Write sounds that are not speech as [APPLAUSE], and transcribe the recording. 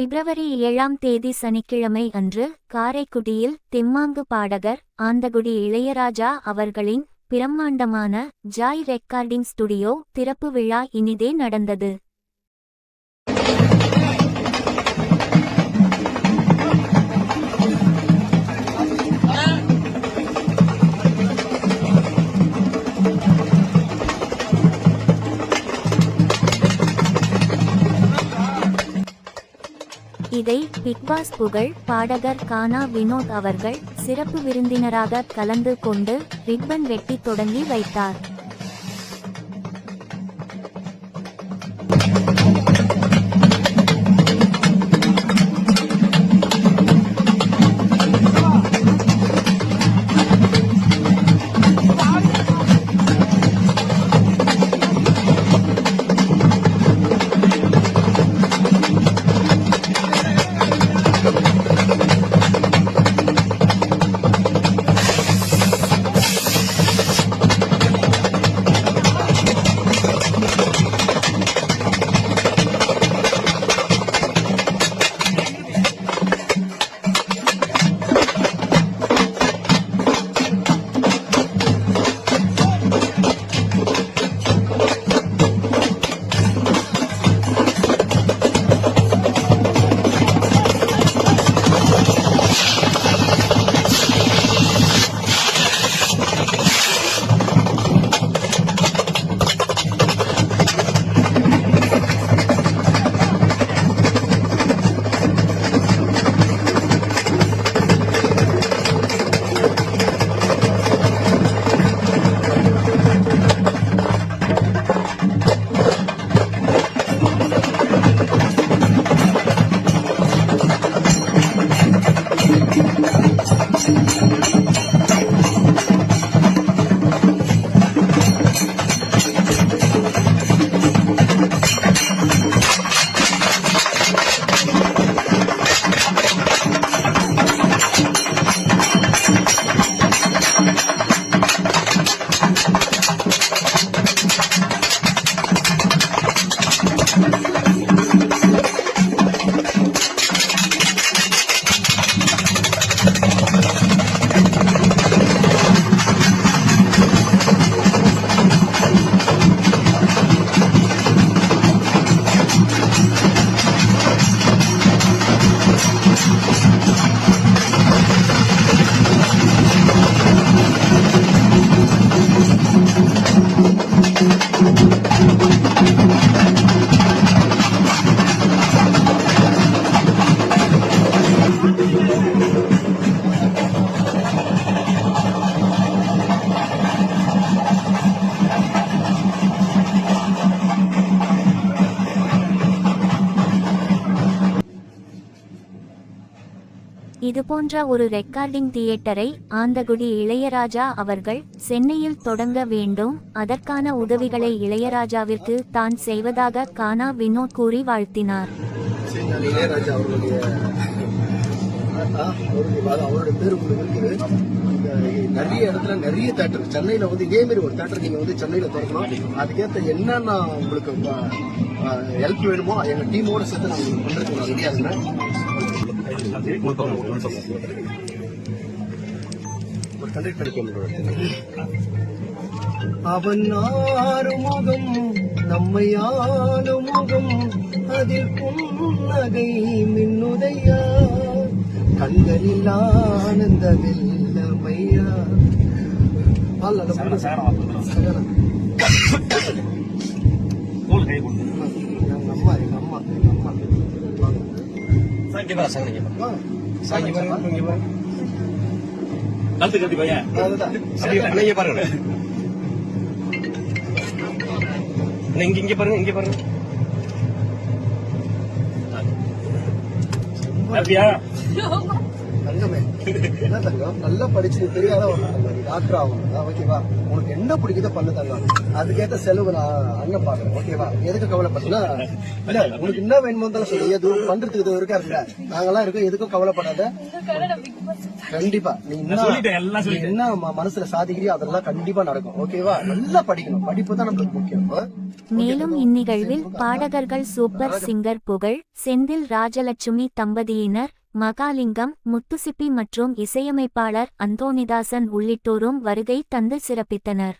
பிப்ரவரி ஏழாம் தேதி சனிக்கிழமை அன்று காரைக்குடியில் தெம்மாங்கு பாடகர் ஆந்தகுடி இளையராஜா அவர்களின் பிரம்மாண்டமான ஜாய் ரெக்கார்டிங் ஸ்டுடியோ திறப்பு விழா இனிதே நடந்தது. இதை பிக்பாஸ் புகழ் பாடகர் கானா வினோத் அவர்கள் சிறப்பு விருந்தினராக கலந்து கொண்டு ரிப்பன் வெட்டி தொடங்கி வைத்தார். இதுபோன்ற ஒரு ரெக்கார்டிங் தியேட்டரை ஆந்தகுடி இளையராஜா அவர்கள் சென்னையில் தொடங்க வேண்டும். அதற்கான உதவிகளை இளையராஜாவிற்கு தான் செய்வதாக கானா வினோத் கூறி வாழ்த்தினார். இளையராஜா அவருடைய அவருடைய பேர் இருக்குது. நிறைய இடத்துல நிறைய தேட்டர் சென்னையில வந்து இதே மாதிரி ஒரு தேட்டர் நீங்க வந்து சென்னையில திறக்கணும் அதுக்கேற்ற என்னென்ன உங்களுக்கு ஹெல்ப் வேணுமோ எங்க டீமோட சேர்த்து நான் பண்றதுக்கு நான் ரெடியா இருக்கிறேன் அவன் ஆறுமுகம் நம்மை ஆளுமுகம் அதில் புன்னகை மின்னுதையா? கண்களில் ஆனந்த வெள்ளமையா அல்ல, அல்ல, சகலம். வாங்க. வாங்க. கழுத்து கத்தி பையன் அதுதான். அண்ணா, இங்க பாருங்க அண்ணா, இங்க இங்க பாருங்க இங்க பாருங்க ஹாப்பியா [LAUGHS] தங்கமே. என்ன தங்கம்? நல்லா படிச்சு தெரியாத ஒரு டாக்டர் ஆகணும். ஓகேவா உனக்கு என்ன பிடிக்குதோ பண்ணு தங்கம். அதுக்கேத்த செலவு நான் அண்ணன் பாக்குறேன் ஓகேவா எதுக்கு கவலைப்பட்டா இல்ல உனக்கு என்ன வேணுமோ இருந்தாலும் சொல்லு. எது பண்றதுக்கு இது இருக்கா இருக்குல்ல? நாங்கெல்லாம் இருக்கோம். எதுக்கும் கவலைப்படாத. கண்டிப்பா. நீ என்ன என்ன ம- மனசுல சாதிக்கிறியோ அதெல்லாம் கண்டிப்பா நடக்கும். ஓகேவா நல்லா படிக்கணும். படிப்பு தான் நம்மளுக்கு முக்கியம்? மேலும் இந்நிகழ்வில் பாடகர்கள் சூப்பர் சிங்கர் புகழ் செந்தில் ராஜலட்சுமி தம்பதியினர் மகாலிங்கம் முத்துசிப்பி மற்றும் இசையமைப்பாளர் அந்தோனிதாசன் உள்ளிட்டோரும் வருகை தந்து சிறப்பித்தனர்.